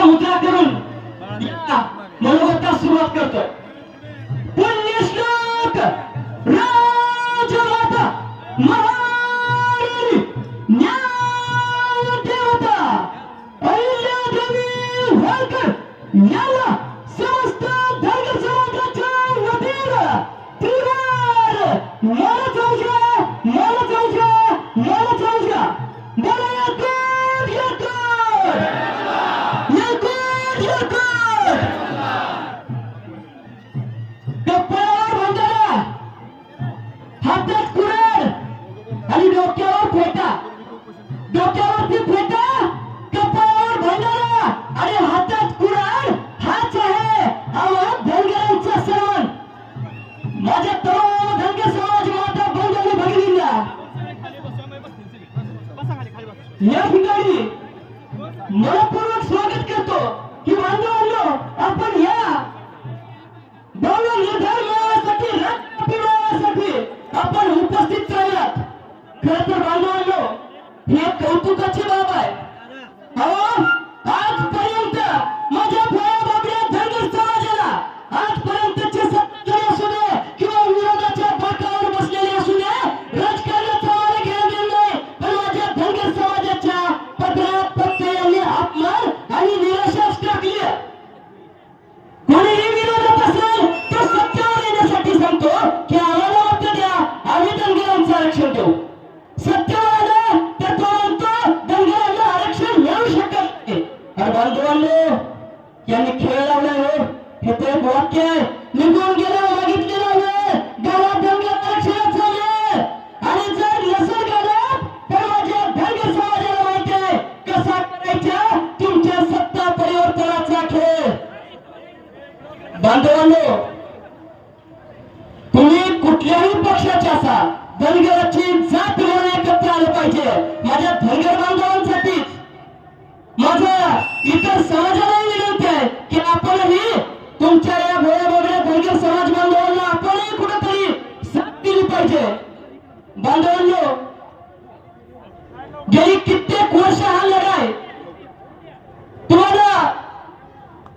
असा मुद्रा करून मनोगता सुरुवात करतोय. पुण्यश्लोक. राजमाता. महाराणी या ठिकाणी मनपूर्वक स्वागत करतो की बांधवांनो आपण या भव्य निर्धार मिळवण्यासाठी रक्त मिळवण्यासाठी आपण उपस्थित राहिलात. खर तर बांधवांनो ही एक कौतुकाची बाब आहे. अहो बांधवांनो यांनी खेळ लावला हो. हे ते वाक्य आहे निघून गेलं मागितलेलं हो, हो. गावात आणि जर नसेल तर माझ्या समाजाला माहिती आहे कसा करायचा तुमच्या सत्ता परिवर्तनाचा खेळ. बांधवांनो तुम्ही कुठल्याही पक्षाचे असा धनगराची जात म्हणून एकत्र आलं पाहिजे. माझ्या धनगर बांधवांना इतर समाजाला विनंती आहे की आपणही तुमच्या या भोळ्या बोगड्या धनगर समाज बांधवांना आपणही कुठेतरी साथ दिली पाहिजे. बांधवांनो गेली कित्येक वर्ष हा लढाई. तुम्हाला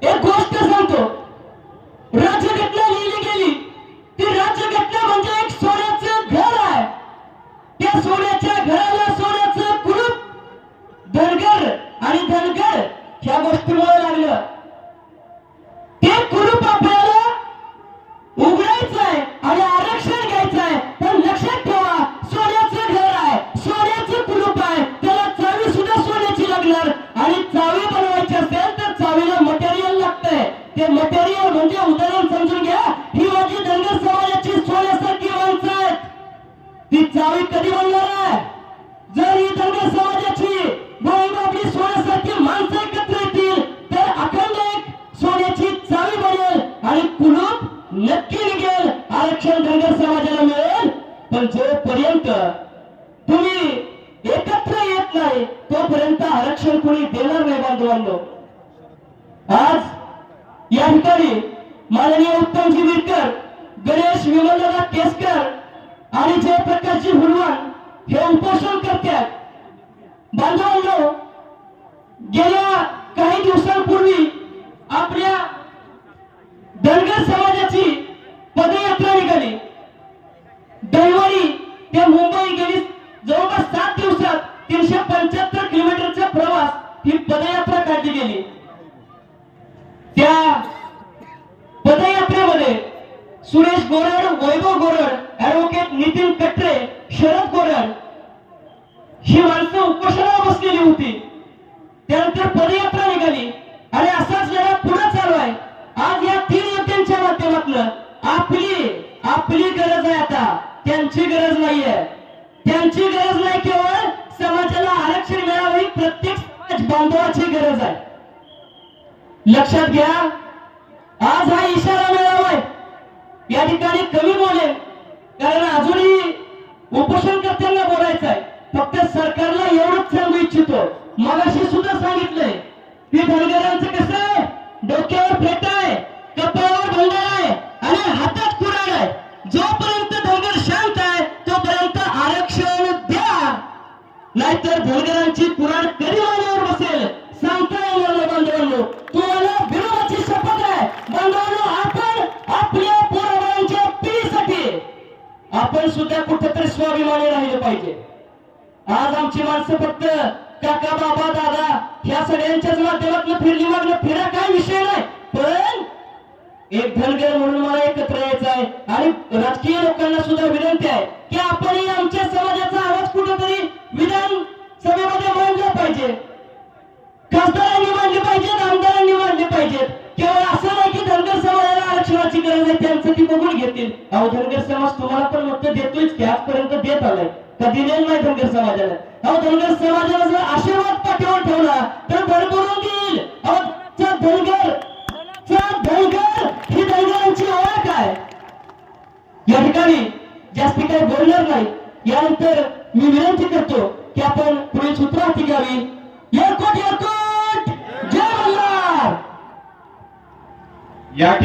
एक गोष्ट सांगतो. राज्यघटना लिहिली गेली. ती राज्यघटना म्हणजे एक सोन्याचं घर आहे. त्या ते मटेरियल म्हणजे उदाहरण समजून घ्या. ही माझी धनगर समाजाची सोन्यासारखी माणसं आहेत. ती चावी कधी बनणार आहे? जर ही धनगर समाजाची भोळी आपली सोन्यासारखी माणसं एकत्र येतील तर अखंड एक सोन्याची चावी बनेल आणि कुलूप नक्की निघेल. आरक्षण धनगर समाजाला मिळेल. पण जोपर्यंत तुम्ही एकत्र येत नाही तोपर्यंत आरक्षण कोणी देणार नाही बांधवांनो आज या ठिकाणी माननीय उत्तमजी विरकर गणेश विमलदादा केसकर आणि जयप्रकाशजी हुलवान हे उपोषण करतात. बांधवांनो गेल्या काही दिवसांपूर्वी आपल्या धनगर समाजाची पदयात्रा निघाली. दैवारी ते मुंबई गेली. जवळपास सात दिवसात तीनशे पंच्याहत्तर किलोमीटरचा प्रवास ही पदयात्रा काढली गेली. त्या पदयात्रेमध्ये सुरेश गोरड वैभव गोरड ऍडव्होकेट नितीन कटरे शरद गोरड ही माणसं उपोषणावर बसलेली होती. त्यानंतर पदयात्रा निघाली. आणि असाच लढा पुढे चालू आहे. आज या तीन नेत्यांच्या माध्यमातून आपली आपली गरज आहे आता. त्यांची गरज नाहीये. त्यांची गरज नाही केवळ समाजाला आरक्षण मिळावं ही प्रत्येक समाज बांधवाची गरज आहे. लक्षात घ्या. आज हा इशारा मिळावाय या ठिकाणी कमी बोलेल कारण अजूनही उपोषणकर्त्यांना बोलायचं आहे फक्त सरकारला एवढंच सांगू इच्छितो. मगाशी सुद्धा सांगितलंय. की धनगरांचं कसं आहे? डोक्यावर फेटा आहे. कपाळावर भंगार आहे. आणि हातात कुराड आहे. जोपर्यंत धनगर शांत आहे तोपर्यंत आरक्षण द्या. नाहीतर धनगरांची कुराड कधी मान्यावर बसेल? सांगता येणार बांधवांनो. आपण सुद्धा कुठेतरी स्वाभिमानी राहिले पाहिजे. आज आमची माणसं फक्त काका बाबा दादा ह्या सगळ्यांच्याच माध्यमातून फिरली मागणं फिरा काय विषय नाही. पण एक धनगर म्हणून मला एकत्र यायचं आहे आणि राजकीय लोकांना सुद्धा विनंती आहे की आपणही आमच्या समाजाचा आवाज कुठेतरी विधान सभेमध्ये मांडला पाहिजे. खासदारांनी आरक्षणाची त्यांचं ती बघून घेतील. अहो धनगर समाज तुम्हाला पण मत देतोय की आजपर्यंत देत आलाय. कधी दिलेलं नाही धनगर समाजाला अहो धनगर समाजाला जर आशीर्वाद पाठवून ठेवला तर भरभरून देईल. अहो धनगर धनगर ही धनगरांची ओळख आहे. या ठिकाणी जास्ती काही बोलणार नाही. यानंतर मी विनंती करतो की आपण पुढील सूत्र हाती घ्यावी. एकूट एकूट जय मल्हार या ठिकाणी